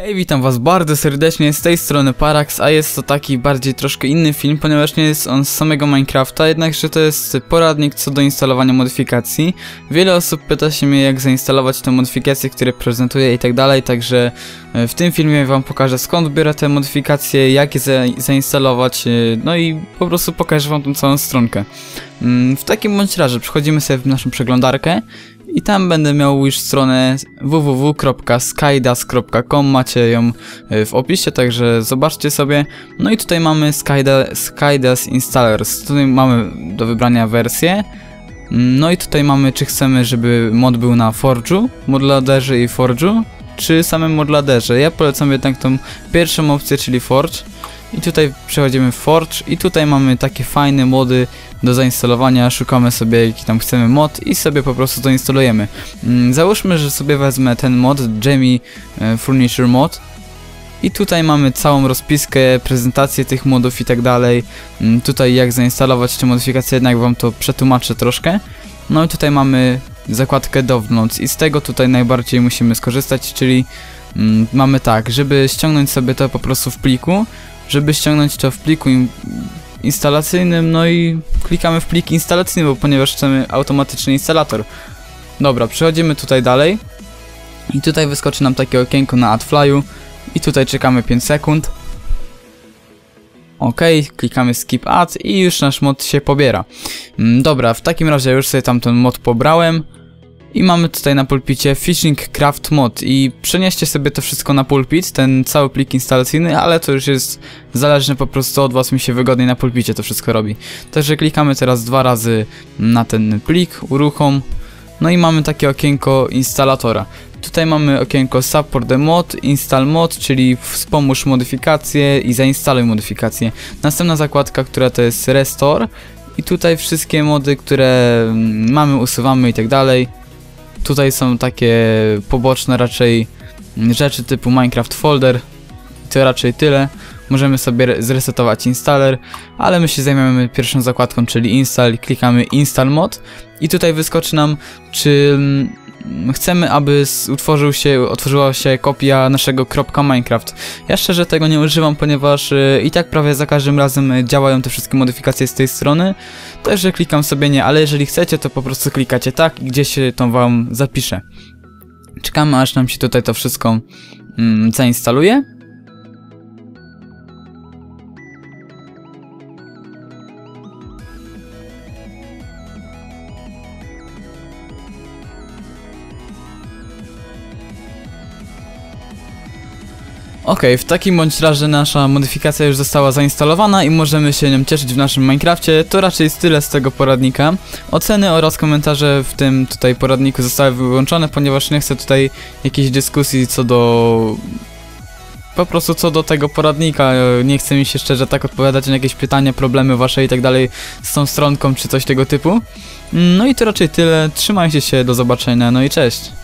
Hej, witam was bardzo serdecznie, z tej strony Parax, a jest to taki bardziej troszkę inny film, ponieważ nie jest on z samego Minecrafta, jednakże to jest poradnik co do instalowania modyfikacji. Wiele osób pyta się mnie jak zainstalować te modyfikacje, które prezentuję i tak dalej, także e, w tym filmie wam pokażę skąd biorę te modyfikacje, jak je za zainstalować, e, no i po prostu pokażę wam tą całą stronkę. Mm, w takim bądź razie przechodzimy sobie w naszą przeglądarkę i tam będę miał już stronę www.skydas.com, macie ją e, w opisie, także zobaczcie sobie. No i tutaj mamy Skyda, Skydas Installers, tutaj mamy do wybrania wersję. No i tutaj mamy, czy chcemy, żeby mod był na Forge'u, modladerze i Forge'u, czy samym modladerze. Ja polecam jednak tą pierwszą opcję, czyli Forge. I tutaj przechodzimy w Forge i tutaj mamy takie fajne mody do zainstalowania, szukamy sobie jaki tam chcemy mod i sobie po prostu to instalujemy. Mm, załóżmy, że sobie wezmę ten mod, Jamie e, Furniture Mod i tutaj mamy całą rozpiskę, prezentację tych modów i tak dalej. Mm, tutaj jak zainstalować te modyfikacje, jednak wam to przetłumaczę troszkę. No i tutaj mamy zakładkę Downloads i z tego tutaj najbardziej musimy skorzystać, czyli mm, mamy tak, żeby ściągnąć sobie to po prostu w pliku, żeby ściągnąć to w pliku instalacyjnym, no i klikamy w plik instalacyjny, bo ponieważ chcemy automatyczny instalator. Dobra, przechodzimy tutaj dalej i tutaj wyskoczy nam takie okienko na AdFlyu i tutaj czekamy 5 sekund. Ok, klikamy skip ad i już nasz mod się pobiera. Mm, dobra, w takim razie już sobie tam ten mod pobrałem. I mamy tutaj na pulpicie Fishing Craft Mod i przenieście sobie to wszystko na pulpit, ten cały plik instalacyjny, ale to już jest zależne po prostu od was, mi się wygodniej na pulpicie to wszystko robi. Także klikamy teraz dwa razy na ten plik, uruchom, no i mamy takie okienko instalatora. Tutaj mamy okienko Support the Mod, Install Mod, czyli wspomóż modyfikacje i zainstaluj modyfikacje. Następna zakładka, która to jest Restore i tutaj wszystkie mody, które mm, mamy, usuwamy i tak dalej. Tutaj są takie poboczne raczej rzeczy typu Minecraft Folder. To raczej tyle. Możemy sobie zresetować installer, ale my się zajmiemy pierwszą zakładką, czyli install. Klikamy install mod i tutaj wyskoczy nam, czy mm, chcemy, aby utworzył się, otworzyła się kopia naszego .minecraft. Ja szczerze tego nie używam, ponieważ y, i tak prawie za każdym razem działają te wszystkie modyfikacje z tej strony. Także klikam sobie nie, ale jeżeli chcecie, to po prostu klikacie tak i gdzieś to wam zapiszę. Czekamy aż nam się tutaj to wszystko mm, zainstaluje. Ok, w takim bądź razie nasza modyfikacja już została zainstalowana i możemy się nią cieszyć w naszym Minecrafcie. To raczej tyle z tego poradnika. Oceny oraz komentarze w tym tutaj poradniku zostały wyłączone, ponieważ nie chcę tutaj jakiejś dyskusji co do... Po prostu co do tego poradnika, nie chcę mi się szczerze tak odpowiadać na jakieś pytania, problemy wasze i tak dalej z tą stronką czy coś tego typu. No i to raczej tyle, trzymajcie się, do zobaczenia, no i cześć.